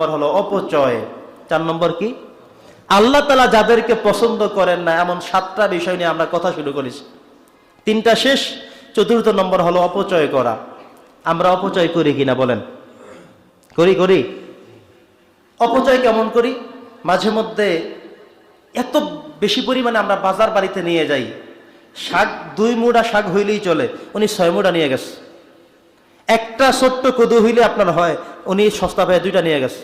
নম্বর হলো অপচয়। চার নম্বর কি? আল্লাহ তালা যাদেরকে পছন্দ করেন না, এমন সাতটা বিষয় নিয়ে আমরা কথা শুরু করেছি। তিনটা শেষ, চতুর্থ নম্বর হলো অপচয় করা। আমরা অপচয় করি কিনা বলেন। করি করি। অপচয় কেমন করি? মাঝে মধ্যে এত বেশি পরিমাণে আমরা বাজার বাড়িতে নিয়ে যাই। শাক, দুই মুড়া শাক হইলেই চলে, উনি ছয় মুড়া নিয়ে গেছে। একটা ছোট্ট কদু হইলে আপনার হয়, উনি সস্তা পায় দুইটা নিয়ে গেছে।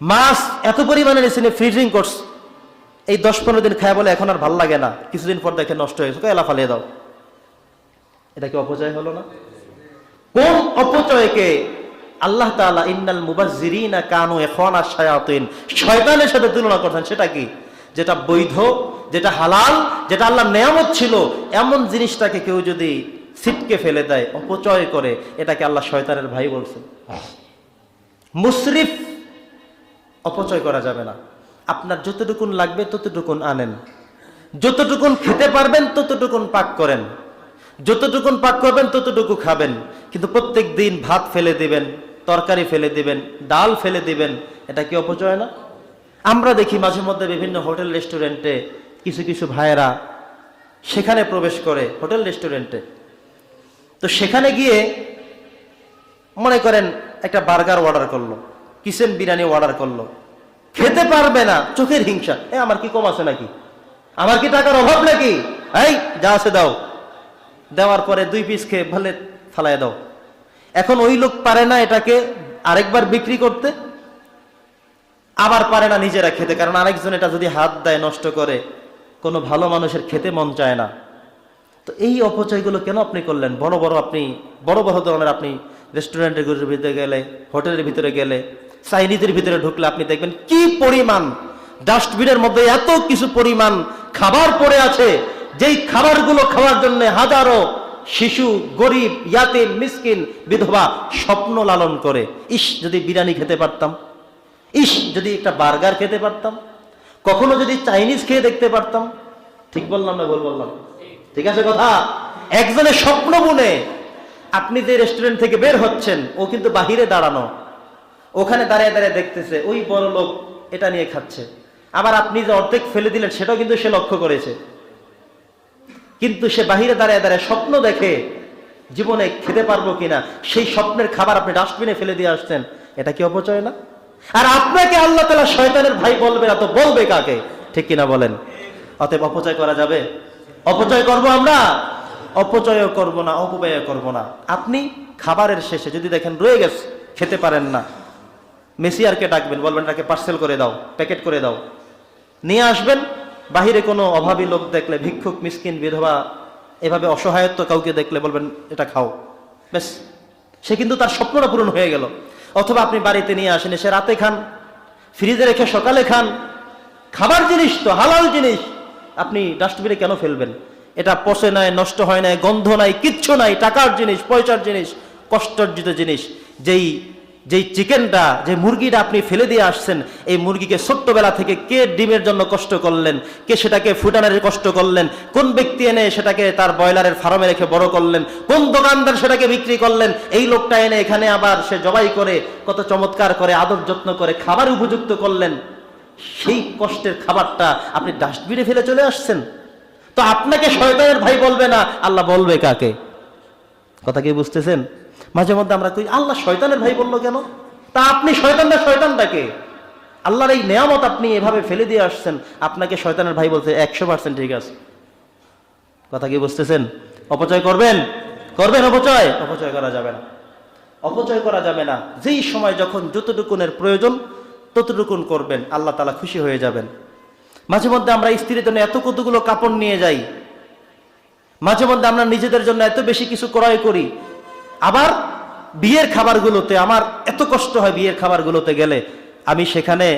মাছ এত পরিমাণে নিয়েছে ফ্রিজিং করছে। এই দশ পনেরো দিন খায় বলে এখন আর ভালো লাগে না। কিছুদিন পর দেখে নষ্ট হয়ে গেছে। এলা ফালিয়ে দাও। এটা কি অপচয় হলো না? কোন অপচয়কে আল্লাহ তাআলা ইন্নাল মুবাজ্জিরিনা কানু ইখওয়ানা শায়াতিন, শয়তানের সাথে তুলনা করছেন, সেটা কি? যেটা বৈধ, যেটা হালাল, যেটা আল্লাহ নেয়ামত ছিল, এমন জিনিসটাকে কেউ যদি ছিটকে ফেলে দেয়, অপচয় করে। এটাকে আল্লাহ শয়তানের ভাই বলছে মুসরিফ অপচয় করা যাবে না। আপনার যতটুকুন লাগবে ততটুকুন আনেন। যতটুকুন খেতে পারবেন ততটুকুন পাক করেন। যতটুকুন পাক করবেন ততটুকু খাবেন। কিন্তু প্রত্যেক দিন ভাত ফেলে দিবেন, তরকারি ফেলে দিবেন, ডাল ফেলে দিবেন, এটা কি অপচয় না? আমরা দেখি মাঝে মধ্যে বিভিন্ন হোটেল রেস্টুরেন্টে কিছু কিছু ভাইয়েরা সেখানে প্রবেশ করে হোটেল রেস্টুরেন্টে। তো সেখানে গিয়ে মনে করেন একটা বার্গার অর্ডার করল কিচেন বিরিয়ানি অর্ডার করল। খেতে পারবে না, চোখের হিংসা। এ, আমার কি কম আছে নাকি? আমার কি টাকার অভাব নাকি? এই, যা আছে দাও। দেওয়ার পরে দুই পিস খেয়ে ভালে ফালাই দাও। এখন ওই লোক পারে না এটাকে আরেকবার বিক্রি করতে, আবার পারে না নিজেরা খেতে, কারণ আরেকজন এটা যদি হাত দেয়, নষ্ট করে, কোনো ভালো মানুষের খেতে মন চায় না। তো এই অপচয়গুলো কেন আপনি করলেন? বড় বড় আপনি, বড় বড় ধরনের আপনি রেস্টুরেন্টের ভিতরে গেলে, হোটেলের ভিতরে গেলে, চাইনিজের ভিতরে ঢুকলে আপনি দেখবেন কি পরিমাণ ডাস্টবিনের মধ্যে এত কিছু পরিমাণ খাবার পড়ে আছে, যেই খাবারগুলো খাওয়ার জন্য হাজারো শিশু, গরিব, ইয়াতিম, মিসকিন, বিধবা স্বপ্ন লালন করে। ইস, যদি বিরিয়ানি খেতে পারতাম। ইস, যদি একটা বার্গার খেতে পারতাম। কখনো যদি চাইনিজ খেয়ে দেখতে পারতাম। ঠিক বললাম না ভুল বললাম? ঠিক আছে কথা? একজনের স্বপ্ন বুনে আপনি যে রেস্টুরেন্ট থেকে বের হচ্ছেন, ও কিন্তু বাহিরে দাঁড়ানো। ওখানে দাঁড়িয়ে দাঁড়িয়ে দেখতেছে, ওই বড় লোক এটা নিয়ে খাচ্ছে। আবার আপনি যে অর্ধেক ফেলে দিলেন, সেটাও কিন্তু সে লক্ষ্য করেছে। কিন্তু সে বাহিরে দাঁড়িয়ে দাঁড়িয়ে স্বপ্ন দেখে জীবনে খেতে পারব কিনা, সেই স্বপ্নের খাবার আপনি ডাস্টবিনে ফেলে দিয়ে আসছেন, এটা কি অপচয় না? আর আপনাকে আল্লাহ তালা শয়তানের ভাই বলবে না তো বলবে কাকে? ঠিক কিনা বলেন? অতএব অপচয় করা যাবে? অপচয় করব আমরা? অপচয় করব না অপব্যয় করব না। আপনি খাবারের শেষে যদি দেখেন রয়ে গেছে, খেতে পারেন না। মেসিয়ারকে ডাকবেন, বলবেন তাকে পার্সেল করে দাও প্যাকেট করে দাও। নিয়ে আসবেন, বাহিরে কোনো অভাবী লোক দেখলে, ভিক্ষুক, মিসকিন, বিধবা, এভাবে অসহায়ত্ব কাউকে দেখলে বলবেন, এটা খাও। ব্যাস। সে কিন্তু তার স্বপ্নটা পূরণ হয়ে গেল। অথবা আপনি বাড়িতে নিয়ে আসেন, এসে রাতে খান, ফ্রিজে রেখে সকালে খান। খাবার জিনিস তো, হালাল জিনিস। আপনি ডাস্টবিনে কেন ফেলবেন? এটা পচে নাই, নষ্ট হয় নাই, গন্ধ নাই, কিচ্ছু নাই, টাকার জিনিস, পয়সার জিনিস, কষ্টার্জিত জিনিস। যেই যেই চিকেনটা, যে মুরগিটা আপনি ফেলে দিয়ে আসছেন, এই মুরগিকে ছোট্টবেলা থেকে কে ডিমের জন্য কষ্ট করলেন? কে সেটাকে ফুটানের কষ্ট করলেন? কোন ব্যক্তি এনে সেটাকে তার ব্রয়লারের ফার্মে রেখে বড় করলেন? কোন দোকানদার সেটাকে বিক্রি করলেন? এই লোকটা এনে এখানে আবার সে জবাই করে, কত চমৎকার করে, আদর যত্ন করে খাবার উপযুক্ত করলেন। সেই কষ্টের খাবারটা আপনি ডাস্টবিনে ফেলে চলে আসছেন। তো আপনাকে শয়তানের ভাই বলবে না, আল্লাহ বলবে কাকে? কথা কি বুঝতেছেন? মাঝে মধ্যে আমরা কই, আল্লাহ শয়তানের ভাই বলল কেন? তা আপনি শয়তানটা শয়তানটাকে। আল্লাহর এই নেয়ামত আপনি এভাবে ফেলে দিয়ে আসছেন, আপনাকে শয়তানের ভাই বলতে একশো পার্সেন্ট ঠিক আছে। কথা কি বুঝতেছেন? অপচয় করবেন? করবেন অপচয়? অপচয় করা যাবে না। অপচয় করা যাবে না। যেই সময় যখন যতটুকুনের প্রয়োজন ততটুকুন করবেন, আল্লাহ তালা খুশি হয়ে যাবেন। মাঝে মধ্যে আমরা স্ত্রীর জন্য এত কতগুলো কাপড় নিয়ে যাই। মাঝে মধ্যে আমরা নিজেদের জন্য এত বেশি কিছু ক্রয় করি। আবার বিয়ের খাবারগুলোতে, আমার এত কষ্ট হয় বিয়ের খাবারগুলোতে গেলে, আমি সেখানে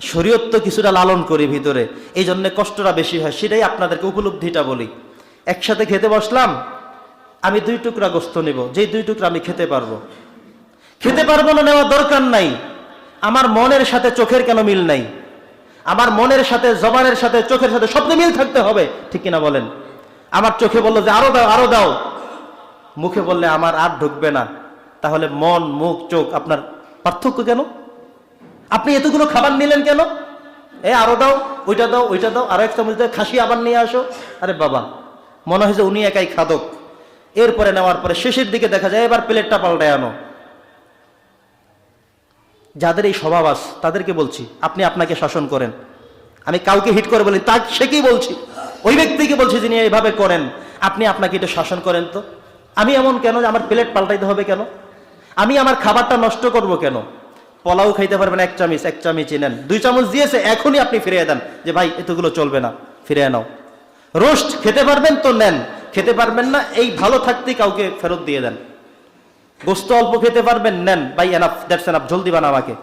শরীয়ত্ব কিছুটা লালন করি ভিতরে এই জন্য কষ্টটা বেশি হয়, সেটাই আপনাদেরকে উপলব্ধিটা বলি। একসাথে খেতে বসলাম, আমি দুই টুকরা গোস্ত নিব, যেই দুই টুকরা আমি খেতে পারব। খেতে পারব না নেওয়ার দরকার নাই। আমার মনের সাথে চোখের কেন মিল নাই? আমার মনের সাথে, জবানের সাথে, চোখের সাথে শব্দে মিল থাকতে হবে, ঠিক কিনা বলেন? আমার চোখে বলল যে, আরও দাও আরও দাও। মুখে বললে, আমার আর ঢুকবে না। তাহলে মন, মুখ, চোখ, আপনার পার্থক্য কেন? আপনি এতগুলো খাবার নিলেন কেন? এ, আরও দাও, ওইটা দাও ওইটা দাও, আরও এক চামচ দাও খাসি আবার নিয়ে আসো। আরে বাবা, মনে হয় যে উনি একাই খাদক। এরপরে নেওয়ার পরে শেষের দিকে দেখা যায়, এবার প্লেটটা পাল্টায় আনো। যাদের এই স্বভাব আস, তাদেরকে বলছি, আপনি আপনাকে শাসন করেন। আমি কাউকে হিট করে বলি তা সে কি বলছি। ওই ব্যক্তিকে বলছি যিনি এইভাবে করেন, আপনি আপনাকে এটা শাসন করেন তো? আমি এমন কেন যে আমার প্লেট পাল্টাইতে হবে কেন? আমি আমার খাবারটা নষ্ট করব কেন? পোলাও খাইতে পারবেন এক চামচ, এক চামচই নেন দুই চামচ দিয়েছে, এখনই আপনি ফিরিয়ে দেন যে ভাই, এতগুলো চলবে না, ফিরিয়ে নাও। রোস্ট খেতে পারবেন তো নেন, খেতে পারবেন না, এই ভালো থাকতেই কাউকে ফেরত দিয়ে দেন। গোস্ত অল্প খেতে পারবেন, নেন। বাই এনাফ দ্যাটস এনাফ ঝোল দিবান আমাকে।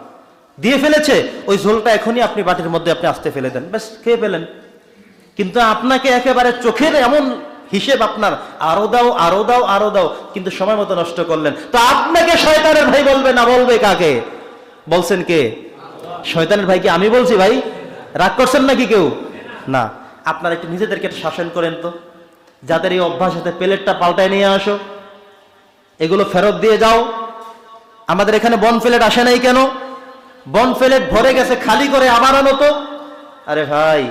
দিয়ে ফেলেছে, ওই ঝোলটা এখনই আপনি বাটির মধ্যে আপনি আসতে ফেলে দেন। ব্যাস, খেয়ে ফেলেন। কিন্তু আপনাকে একেবারে চোখের এমন হিসেব আপনার, আরও দাও আরও দাও আরও দাও, কিন্তু সময় মতো নষ্ট করলেন। তো আপনাকে শয়তানের ভাই বলবে না, বলবে কাকে? বলছেন কে? শয়তানের ভাই কি আমি বলছি ভাই? রাগ করছেন নাকি কেউ? না। আপনার একটু নিজেদেরকে শাসন করেন তো। যাদের এই অভ্যাস আছে, প্লেটটা পাল্টায় নিয়ে আসো। এগুলো ফেরত দিয়ে যাও। আমাদের এখানে বন প্লেট আসে নাই কেন? বন প্লেট ভরে গেছে, খালি করে আবার আনো তো। আরে ভাই,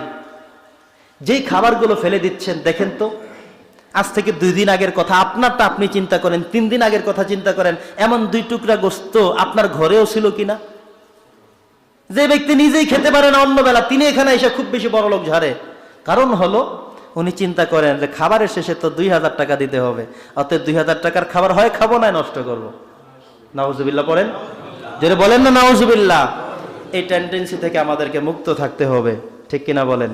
যেই খাবারগুলো ফেলে দিচ্ছেন, দেখেন তো, আজ থেকে দুই দিন আগের কথা, আপনারটা আপনি চিন্তা করেন, তিন দিন আগের কথা চিন্তা করেন, এমন দুই টুকরা গোস্ত আপনার ঘরেও ছিল কিনা? যে ব্যক্তি নিজেই খেতে পারে না অন্য বেলা তিনি এখানে এসে খুব বেশি বড় লোক ঝাড়ে। কারণ হলো উনি চিন্তা করেন যে খাবারের শেষে তো দুই হাজার টাকা দিতে হবে। অতএব দুই হাজার টাকার খাবার হয়, খাব না, নষ্ট করব। নাউজুবিল্লাহ পড়েন? যদি বলেন না, নাউজুবিল্লাহ। এই টেন্ডেন্সি থেকে আমাদেরকে মুক্ত থাকতে হবে। ঠিক কিনা বলেন?